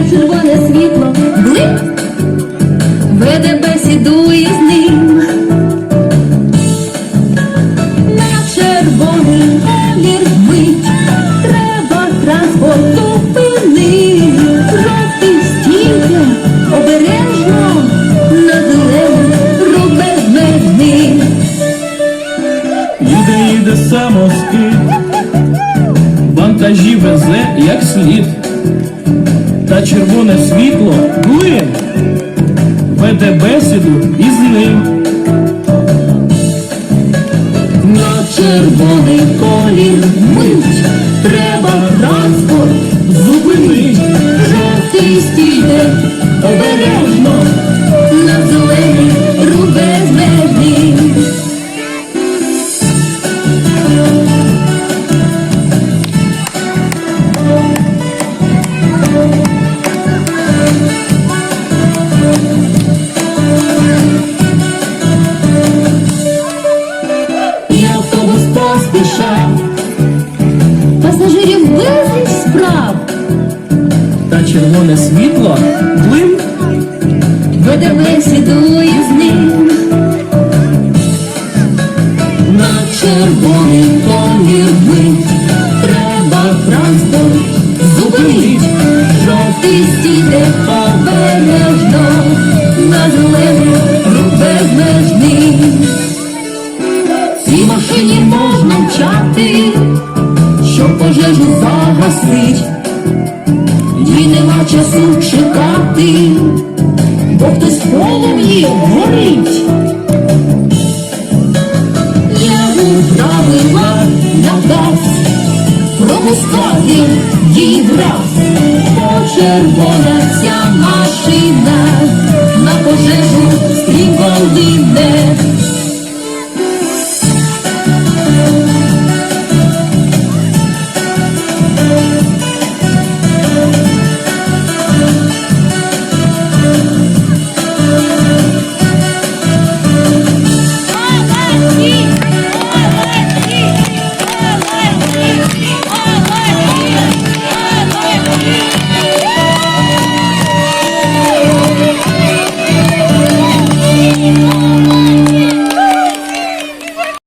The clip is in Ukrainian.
Та червоне світло блик. Веде бесідує з ним. На червоний колір мить. Треба транспорт зупинити. Жовтий стійте, обережно на зелений рубеж ним. Їде, їде самоскид, вантажі везе, як слід, та червоне світло блин, веде бесіду із ним. На червоний поспішав, пасажирів безліч справ. та червоне світло блин, Веде бесіду із ним. На червоний колір мить треба транспорт зупинить, жовтий стійте обережно можна мчати, щоб пожежу загасить, їй нема часу чекати бо хтось полум'ї горить. Я управила на газ, пропускати їй враз. Почервона ця